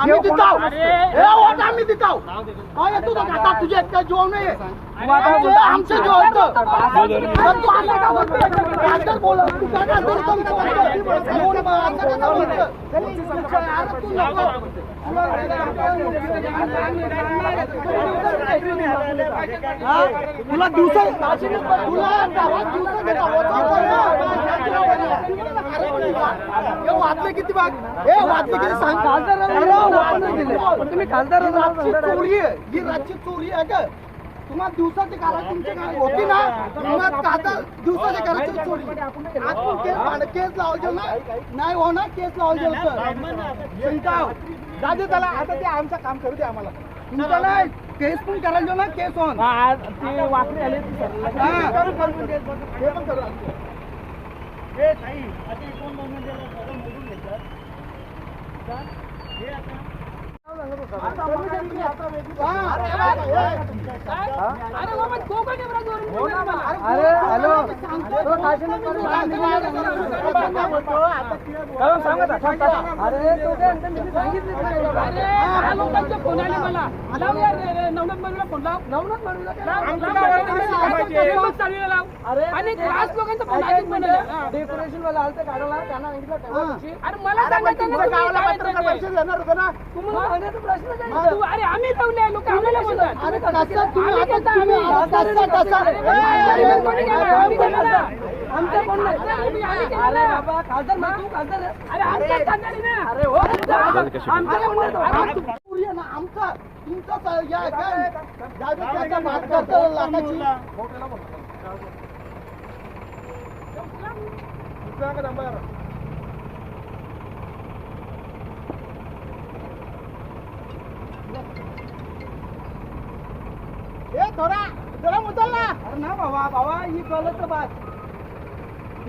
आम्ही देतो हे आम्ही देतो काय येतो तो खाता तुझे एकटा जो नाही आमचे आमचे जो होतं तू असं का बोला तू काय बोलतो? बोल तू. हा? तुला दिवसा तुला गावात दिवसा होता हे वाचले किती हे तुम्ही खासदार चोरी आहे. ही रातची चोरी आहे का? तुम्हाला दिवसाचे करा तुमचे काय होती ना? तुम्हाला काता दिवसाचे करायची चोरी. आज पण केस केस लावायचे ना? नाही हो ना केस लावायचे शंका दादे त्याला आता ते आमचं काम करू दे आम्हाला. तुमचा नाही. केस पण करायचो ना केस ऑन ते वाकडी आले करू करू ते पण करू अरे हॅलो अरे तो काय सांगितलं म्हणतो, मी सांगितलं आणि खास लोकांचा फोन आधीच बनवला. डेकोरेशन वाला आलते काढायला त्यांना सांगितलं तेव्हा अरे मला सांगायचं ना तुम्ही गावाला काय पत्रकार करताय? परिषद घेणार होतं ना तुम्हाला सांगायचा प्रश्न काय? तू- अरे आम्ही लावले लोक आम्हाला बोलतात अरे कसं तुम्ही आम्ही आता कसं तुम्ही आम्ही- आता कसं कसं आम्ही कोणी केलं? आम्ही केलं ना. आमच्या कोण नाही आम्ही- आम्ही केलं अरे ना. बाबा खासदार मग तू खासदार आहे. अरे आमच्याच खानदानी ना. अरे हो आमच्या कोण नाही. अरे अरे तू पुरी आहे. ना. आमचा तुमचा या काय बात करतो लाखाची ए थोडा जरा उचल ना. अरे ना बाबा बाबा ही गलत बात.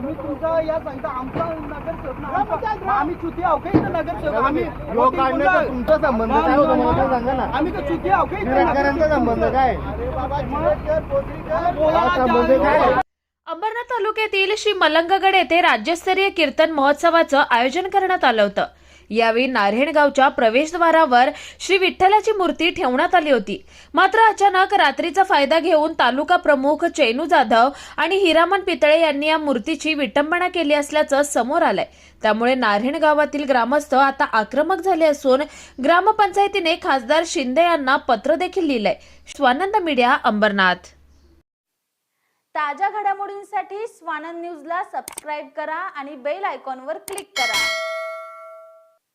तुम्ही तुमचा या सांगता आमचा नगरसेवक आम्ही चुती आहो काही नगरसेवक आम्ही. काढण्याचा तुमचा संबंध काय होता मला सांगा ना. आम्ही का चुती आहो काही संबंध काय? संबंध काय? अंबरनाथ तालुक्यातील श्री मलंगगड येथे राज्यस्तरीय कीर्तन महोत्सवाचं आयोजन करण्यात आलं होतं. यावेळी नारायणगावच्या प्रवेशद्वारावर श्री विठ्ठलाची मूर्ती ठेवण्यात आली होती. मात्र अचानक रात्रीचा फायदा घेऊन तालुका प्रमुख चैनू जाधव आणि हिरामन पितळे यांनी या मूर्तीची विटंबना केली असल्याचं समोर आलंय. त्यामुळे नारायण गावातील ग्रामस्थ आता आक्रमक झाले असून ग्रामपंचायतीने खासदार शिंदे यांना पत्र देखील लिहिलंय. स्वानंद मीडिया अंबरनाथ. ताज्या घडामोडींसाठी स्वानंद न्यूजला सबस्क्राईब करा आणि बेल आयकॉनवर क्लिक करा.